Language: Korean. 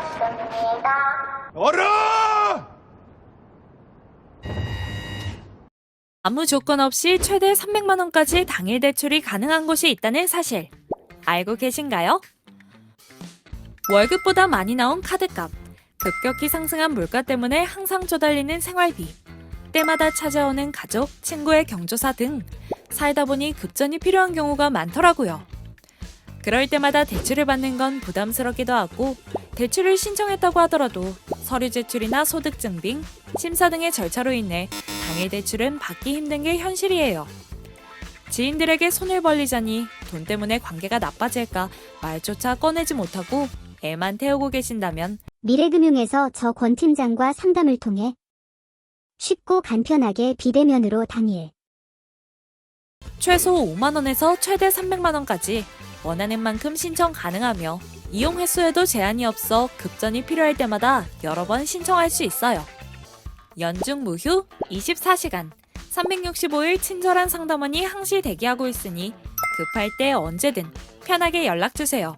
되었습니다. 얼어! 아무 조건 없이 최대 300만 원까지 당일 대출이 가능한 곳이 있다는 사실 알고 계신가요? 월급보다 많이 나온 카드값, 급격히 상승한 물가 때문에 항상 쪼달리는 생활비, 때마다 찾아오는 가족, 친구의 경조사 등 살다 보니 급전이 필요한 경우가 많더라고요. 그럴 때마다 대출을 받는 건 부담스럽기도 하고 대출을 신청했다고 하더라도 서류 제출이나 소득 증빙, 심사 등의 절차로 인해 당일 대출은 받기 힘든 게 현실이에요. 지인들에게 손을 벌리자니 돈 때문에 관계가 나빠질까 말조차 꺼내지 못하고 애만 태우고 계신다면 미래금융에서 저 권 팀장과 상담을 통해 쉽고 간편하게 비대면으로 당일 최소 5만원에서 최대 300만원까지 원하는 만큼 신청 가능하며 이용 횟수에도 제한이 없어 급전이 필요할 때마다 여러 번 신청할 수 있어요. 연중 무휴 24시간 365일 친절한 상담원이 항시 대기하고 있으니 급할 때 언제든 편하게 연락 주세요.